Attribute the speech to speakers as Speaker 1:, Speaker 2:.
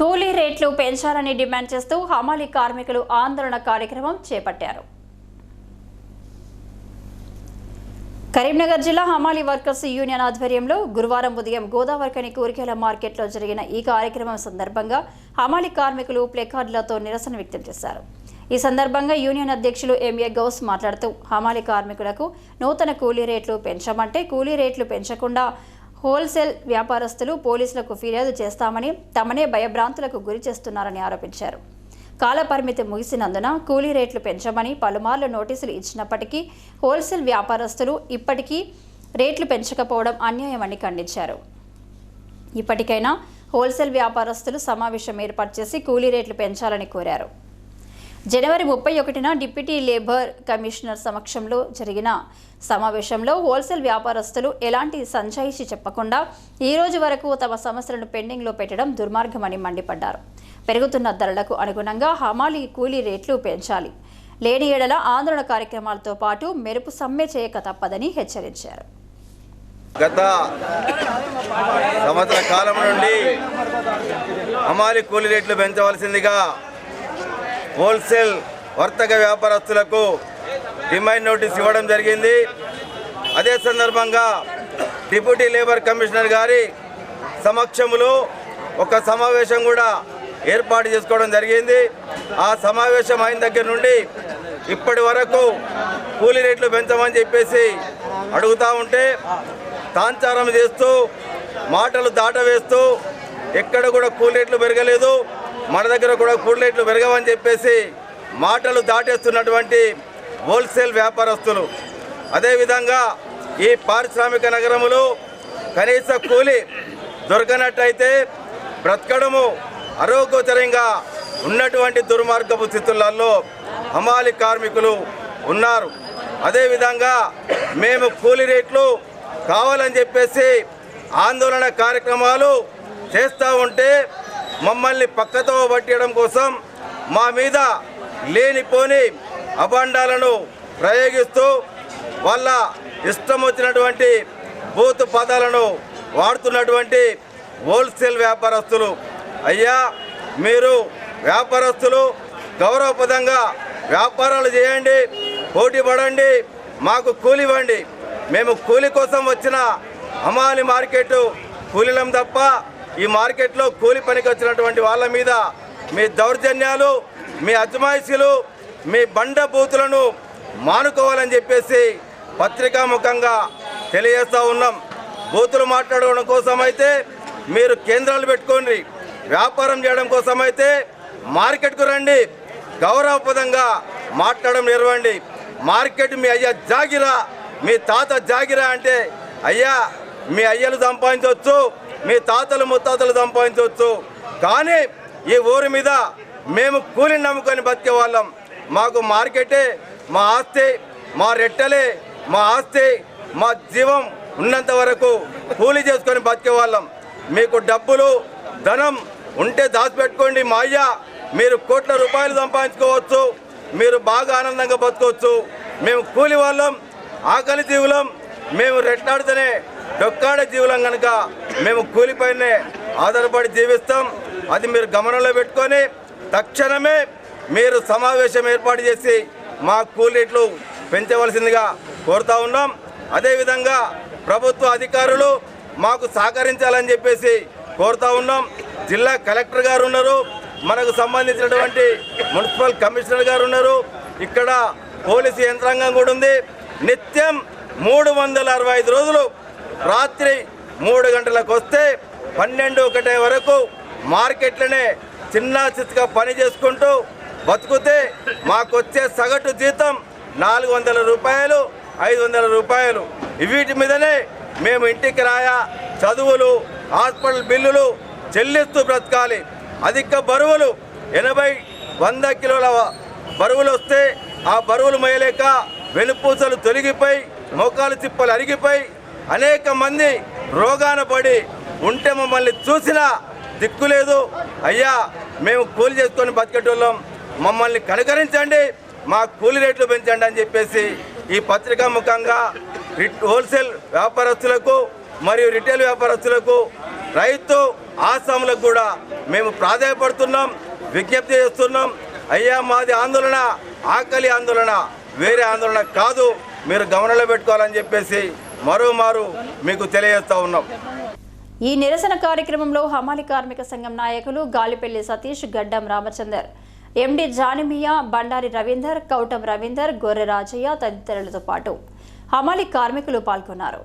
Speaker 1: కూలీ రేట్లు పెంచాలని డిమాండ్ చేస్తూ హమాలి కార్మికులు ఆందోళన కార్యక్రమం చేపట్టారు. కరీంనగర్ జిల్లా హమాలి వర్కర్స్ యూనియన్ ఆధ్వర్యంలో గురువారం ఉదయం గోదావరికని కూరికేల మార్కెట్లో జరిగిన ఈ కార్యక్రమం సందర్భంగా హమాలి కార్మికులు ప్లేకార్డులతో నిరసన వ్యక్తం చేశారు. ఈ సందర్భంగా యూనియన్ అధ్యక్షులు ఎంఏ గౌస్ మాట్లాడుతూ హమాలి కార్మికులకు నూతన కూలీ రేట్లు పెంచమంటే కూలీ రేట్లు పెంచకుండా హోల్సేల్ వ్యాపారస్తులు పోలీసులకు ఫిర్యాదు చేస్తామని తమనే భయభ్రాంతులకు గురి చేస్తున్నారని ఆరోపించారు. కాలపరిమితి ముగిసినందున కూలీ రేట్లు పెంచమని పలుమార్లు నోటీసులు ఇచ్చినప్పటికీ హోల్సేల్ వ్యాపారస్తులు ఇప్పటికీ రేట్లు పెంచకపోవడం అన్యాయమని ఖండించారు. ఇప్పటికైనా హోల్సేల్ వ్యాపారస్తులు సమావేశం ఏర్పాటు చేసి కూలీ రేట్లు పెంచాలని కోరారు. జనవరి ముప్పై ఒకటిన డిప్యూటీ లేబర్ కమిషనర్ సమక్షంలో జరిగిన సమావేశంలో హోల్సేల్ వ్యాపారస్తులు ఎలాంటి సంజాయిషి చెప్పకుండా ఈ రోజు వరకు తమ సమస్యలను పెండింగ్లో పెట్టడం దుర్మార్గమని మండిపడ్డారు. పెరుగుతున్న ధరలకు అనుగుణంగా హమాలీ కూలీ రేట్లు పెంచాలి. లేని ఏడల ఆందోళన కార్యక్రమాలతో పాటు మెరుపు సమ్మె చేయక తప్పదని హెచ్చరించారు.
Speaker 2: గత సంవత్సర కాలం నుండి అమాలి కూలీ రేట్లు పెంచవలసిందిగా హోల్సేల్ వర్తక వ్యాపారస్తులకు డిమాండ్ నోటీస్ ఇవ్వడం జరిగింది. అదే సందర్భంగా డిప్యూటీ లేబర్ కమిషనర్ గారి సమక్షంలో ఒక సమావేశం కూడా ఏర్పాటు చేసుకోవడం జరిగింది. ఆ సమావేశం అయిన దగ్గర నుండి ఇప్పటి వరకు కూలీ రేట్లు పెంచమని చెప్పేసి అడుగుతూ ఉంటే తాంచారం చేస్తూ మాటలు దాటవేస్తూ ఎక్కడ కూడా కూలీ రేట్లు పెరగలేదు. మన దగ్గర కూడా కూడలేట్లు పెరగవని చెప్పేసి మాటలు దాటేస్తున్నటువంటి హోల్సేల్ వ్యాపారస్తులు. అదేవిధంగా ఈ పారిశ్రామిక నగరములో కనీస కూలి దొరకనట్టయితే బ్రతకడము అరోగోచరంగా ఉన్నటువంటి దుర్మార్గపు స్థితులలో హమాలి కార్మికులు ఉన్నారు. అదేవిధంగా మేము కూలి రేట్లు కావాలని చెప్పేసి ఆందోళన కార్యక్రమాలు చేస్తూ ఉంటే మమ్మల్ని పక్కతో పట్టడం కోసం మా మీద లేనిపోని అభాండాలను ప్రయోగిస్తూ వాళ్ళ ఇష్టం వచ్చినటువంటి బూత్ పదాలను వాడుతున్నటువంటి హోల్సేల్ వ్యాపారస్తులు. అయ్యా మీరు వ్యాపారస్తులు గౌరవపదంగా వ్యాపారాలు చేయండి పోటీ పడండి మాకు కూలి ఇవ్వండి. మేము కూలి కోసం వచ్చిన అమాలి మార్కెట్ కూలీలం తప్ప ఈ మార్కెట్లో కూలి పనికి వచ్చినటువంటి వాళ్ళ మీద మీ దౌర్జన్యాలు మీ అజమాయిషీలు మీ బండ బూతులను మానుకోవాలని చెప్పేసి పత్రికాముఖంగా తెలియజేస్తూ ఉన్నాం. బూతులు మాట్లాడడం కోసం అయితే మీరు కేంద్రాలు పెట్టుకోండి. వ్యాపారం చేయడం కోసం అయితే మార్కెట్కు రండి. గౌరవపదంగా మాట్లాడడం నిర్వండి. మార్కెట్ మీ అయ్యా జాగిరా మీ తాత జాగిరా అంటే అయ్యా మీ అయ్యలు సంపాదించవచ్చు మీ తాతలు ముత్తాతలు సంపాదించవచ్చు. కానీ ఈ ఊరి మీద మేము కూలిని నమ్ముకొని బతికే వాళ్ళం. మాకు మార్కెటే మా ఆస్తి మా రెట్టలే మా ఆస్తి మా జీవం ఉన్నంత వరకు కూలి చేసుకొని బతికే వాళ్ళం. మీకు డబ్బులు ధనం ఉంటే దాచిపెట్టుకోండి మా అయ్య. మీరు కోట్ల రూపాయలు సంపాదించుకోవచ్చు. మీరు బాగా ఆనందంగా బతకవచ్చు. మేము కూలి వాళ్ళం ఆకలి జీవులం. మేము రెట్లాడితేనే డొక్కాడ జీవులం కనుక మేము కూలిపైనే ఆధారపడి జీవిస్తాం. అది మీరు గమనంలో పెట్టుకొని తక్షణమే మీరు సమావేశం ఏర్పాటు చేసి మా కూలి రేట్లు పెంచవలసిందిగా కోరుతా ఉన్నాం. అదేవిధంగా ప్రభుత్వ అధికారులు మాకు సహకరించాలని చెప్పేసి కోరుతా ఉన్నాం. జిల్లా కలెక్టర్ గారు ఉన్నారు. మనకు సంబంధించినటువంటి మున్సిపల్ కమిషనర్ గారు ఉన్నారు. ఇక్కడ పోలీసు యంత్రాంగం కూడా ఉంది. నిత్యం మూడు వందల అరవై ఐదు రోజులు రాత్రి మూడు గంటలకు వస్తే పన్నెండు ఒకటే వరకు మార్కెట్లనే చిన్న చిత్తుగా పని చేసుకుంటూ బతుకుతే మాకు వచ్చే సగటు జీతం నాలుగు వందల రూపాయలు ఐదు వందల రూపాయలు. వీటి మీదనే మేము ఇంటికి రాయా చదువులు హాస్పిటల్ బిల్లులు చెల్లిస్తూ బ్రతకాలి. అధిక బరువులు ఎనభై వంద కిలోల బరువులు వస్తే ఆ బరువులు మోయలేక వెనుపూసలు తొలగిపోయి మోకాలు చిప్పలు అరిగిపోయి అనేక మంది రోగాన పడి ఉంటే మమ్మల్ని చూసినా దిక్కు లేదు. అయ్యా మేము కూలి చేసుకొని బతికేటోళ్ళం. మమ్మల్ని కనుకరించండి మా కూలి రేట్లు పెంచండి అని చెప్పేసి ఈ పత్రికా ముఖంగా హోల్సేల్ వ్యాపారస్తులకు మరియు రిటైల్ వ్యాపారస్తులకు రైతు ఆసాములకు కూడా మేము ప్రాధాన్యపడుతున్నాం విజ్ఞప్తి చేస్తున్నాం. అయ్యా మాది ఆందోళన ఆకలి ఆందోళన వేరే ఆందోళన కాదు. మీరు గమనంలో పెట్టుకోవాలని చెప్పేసి మరోమారు మీకు తెలియజేస్తా ఉన్నాం.
Speaker 1: ఈ నిరసన కార్యక్రమంలో హమాలి కార్మిక సంఘం నాయకులు గాలిపల్లి సతీష్ గడ్డం రామచందర్ ఎండి జానిమియా బండారి రవీందర్ కౌటం రవీందర్ గొర్రె రాజయ్య తదితరులతో పాటు హమాలి కార్మికులు పాల్గొన్నారు.